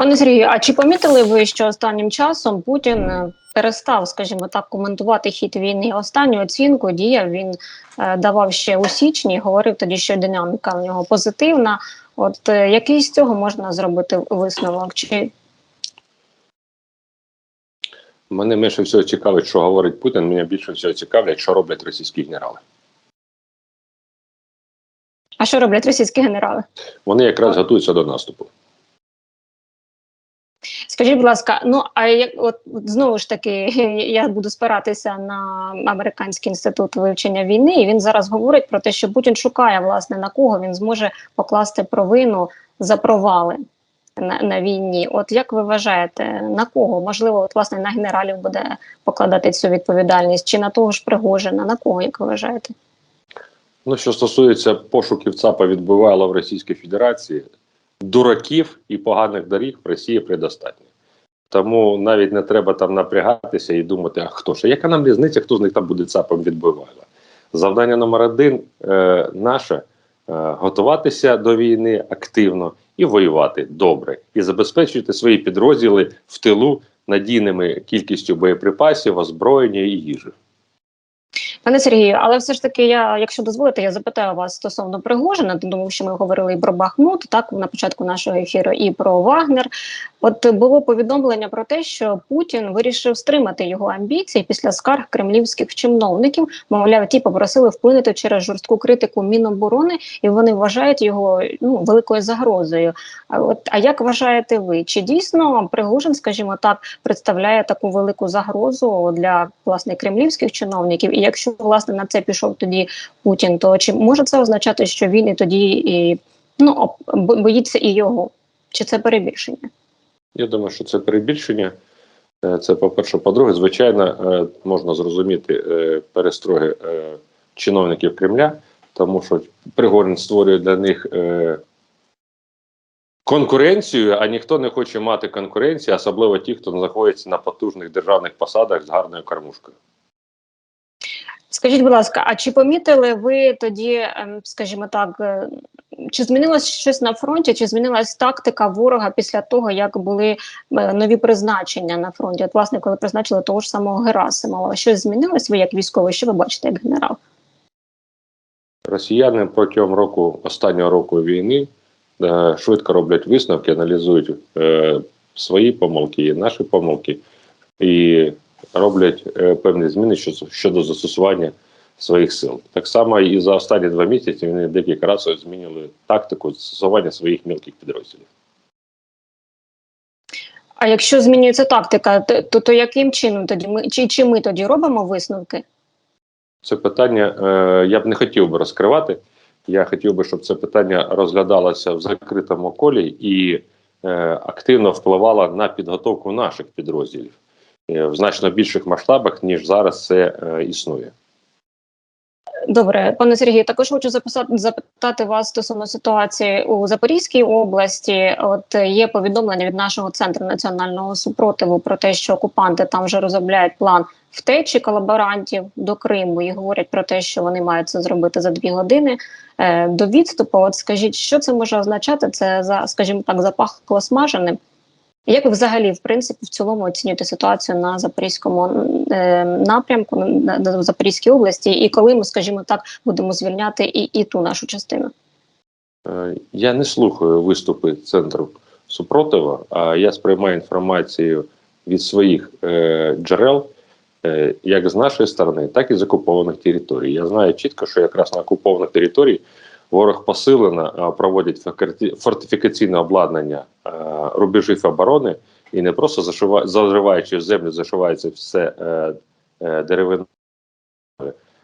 Пане Сергію, а чи помітили ви, що останнім часом Путін е, перестав, скажімо так, коментувати хід війни? Останню оцінку діяв він е, давав ще у січні. Говорив тоді, що динаміка в нього позитивна. От е, який з цього можна зробити висновок? Чи Мене менше всього цікавить, що говорить Путін. Мене більше всього цікавлять, що роблять російські генерали. а що роблять російські генерали? Вони якраз готуються до наступу. Скажіть, будь ласка, ну а як от знову ж таки я буду спиратися на американський інститут вивчення війни, і він зараз говорить про те, що Путін шукає власне на кого він зможе покласти провину за провали на, на війні. От як ви вважаєте, на кого можливо, от власне на генералів буде покладати цю відповідальність, чи на того ж Пригожина? На кого як ви вважаєте? Ну, що стосується пошуків ЦАПа відбувало в Російській Федерації, дураків і поганих доріг в Росії предостатньо. Тому навіть не треба там напрягатися і думати, а хто ж? Яка нам різниця, хто з них там буде ЦАПом відбивати? Завдання номер один е, наше е, готуватися до війни активно і воювати добре, і забезпечувати свої підрозділи в тилу надійними кількістю боєприпасів, озброєння і їжі. Пане Сергію, але все ж таки, я, якщо дозволите, я запитаю вас стосовно Пригожина, тому що ми говорили і про Бахмут, так на початку нашого ефіру, і про Вагнер. От було повідомлення про те, що Путін вирішив стримати його амбіції після скарг кремлівських чиновників. Мовляв, ті попросили вплинути через жорстку критику Міноборони, і вони вважають його ну великою загрозою. А от а як вважаєте ви? Чи дійсно Пригожин, скажімо так, представляє таку велику загрозу для власне кремлівських чиновників? І якщо власне на це пішов тоді Путін, то чи може це означати, що він і тоді і ну боїться і його? Чи це перебільшення? Я думаю, що це перебільшення. Е, Це по-перше, по-друге, звичайно, е, можна зрозуміти е, перестроги чиновників Кремля, тому що Пригорін створює для них конкуренцію, а ніхто не хоче мати конкуренцію, особливо ті, хто знаходиться на потужних державних посадах з гарною кормушкою. Скажіть, будь ласка, а чи помітили ви тоді, ем, скажімо так, е, чи змінилось щось на фронті, чи змінилась тактика ворога після того, як були е, нові призначення на фронті? От, власне, коли призначили того ж самого Герасимова, щось змінилось ви як військовий? Що ви бачите як генерал? Росіяни протягом року останнього року війни е, швидко роблять висновки, аналізують свої помилки і наші помилки, і роблять е, певні зміни щодо, застосування своїх сил. Так само і за останні два місяці вони декілька разів змінили тактику застосування своїх мілких підрозділів. А якщо змінюється тактика, то, то, яким чином тоді ми чи, чи ми тоді робимо висновки? Це питання е, я б не хотів би розкривати. Я хотів би, щоб це питання розглядалося в закритому колі і е, активно впливало на підготовку наших підрозділів в значно більших масштабах, ніж зараз це е, існує. Добре, пане Сергію, також хочу записати запитати вас стосовно ситуації у Запорізькій області. От е, є повідомлення від нашого центру національного супротиву про те, що окупанти там вже розробляють план втечі колаборантів до Криму і говорять про те, що вони мають це зробити за дві години е, до відступу. От скажіть, що це може означати? Це за, скажімо так, запахло смаженим. Як ви взагалі, в принципі, в цілому оцінюєте ситуацію на запорізькому е, напрямку, на, на, Запорізькій області, і коли ми, скажімо так, будемо звільняти і, і ту нашу частину? Е, Я не слухаю виступи центру супротива, а я сприймаю інформацію від своїх е, джерел, е, як з нашої сторони, так і з окупованих територій. Я знаю чітко, що якраз на окупованих території ворог посилено е, проводять фортифікаційне обладнання е, рубежів оборони і не просто зашива, зариваючи в землю, зашивається все е, деревиною,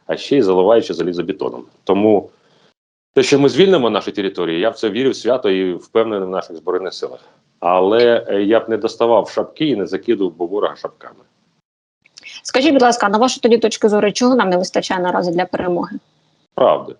а ще й заливаючи залізобетоном. Тому те, що ми звільнимо наші території, я в це вірю свято і впевнений в наших збройних силах. Але я б не доставав шапки і не закидував би ворога шапками. Скажіть, будь ласка, на вашу тоді точку зору, чого нам не вистачає наразі для перемоги? Правди.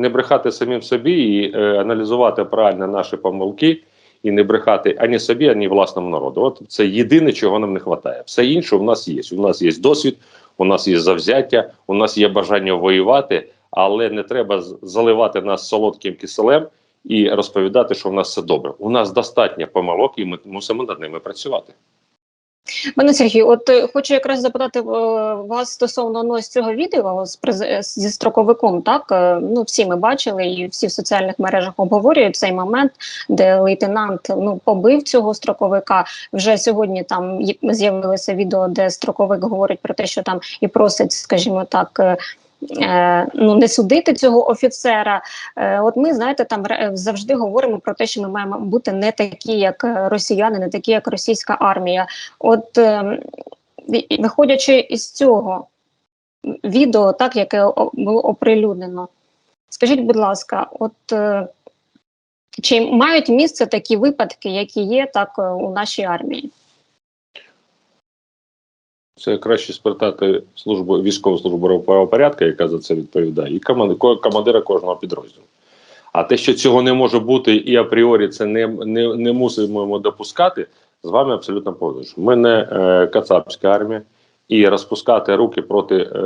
Не брехати самим собі і е, аналізувати правильно наші помилки, і не брехати ані собі, ані власному народу. От це єдине, чого нам не вистачає. Все інше у нас є. У нас є досвід, у нас є завзяття, у нас є бажання воювати, але не треба заливати нас солодким киселем і розповідати, що в нас все добре. У нас достатньо помилок, і ми мусимо над ними працювати. Пане Сергію, от е, хочу якраз запитати е, вас стосовно ну, цього відео з е, зі строковиком. Так ну всі ми бачили, і всі в соціальних мережах обговорюють цей момент, де лейтенант ну побив цього строковика. Вже сьогодні там з'явилося відео, де строковик говорить про те, що там і просить, скажімо так. Е, ну не судити цього офіцера. Е, от ми знаєте, там завжди говоримо про те, що ми маємо бути не такі, як е, росіяни, не такі, як російська армія. От виходячи із цього відео, так яке було оприлюднено, скажіть, будь ласка, от чи мають місце такі випадки, які є так у нашій армії? Це краще спитати службу військову службу правопорядку, яка за це відповідає, і командира кожного підрозділу. А те, що цього не може бути, і апріорі це не, не, не мусимо допускати, з вами абсолютно погоджуюсь. Ми не е, кацапська армія, і розпускати руки проти е,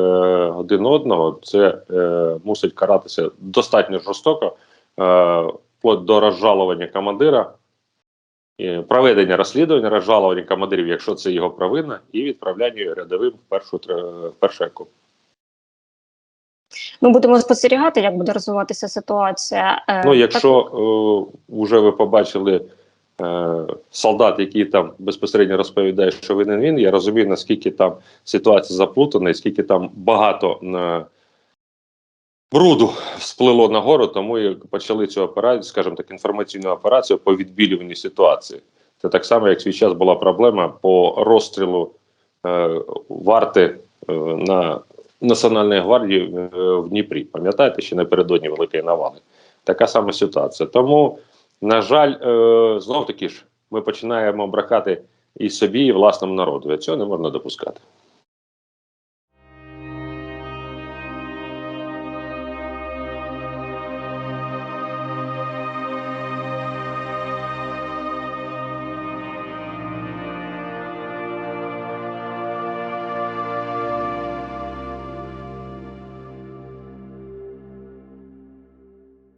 один одного це е, мусить каратися достатньо жорстоко, е, вплоть до розжалування командира проведення розслідування, розжалування командирів, якщо це його провина, і відправляння рядовим в першу в окоп. Ми будемо спостерігати, як буде розвиватися ситуація. Е, Ну, так- якщо е, вже ви побачили е, солдат, який там безпосередньо розповідає, що винен він, я розумію, наскільки там ситуація заплутана, і скільки там багато е, бруду всплило нагору, тому і почали цю операцію, скажімо так, інформаційну операцію по відбілюванню ситуації. Це так само, як свій час була проблема по розстрілу е, варти е, на Національної гвардії е, в Дніпрі. Пам'ятаєте, ще напередодні великої навали. Така сама ситуація. Тому, на жаль, е, знов таки ж ми починаємо брехати і собі, і власному народу. Цього не можна допускати.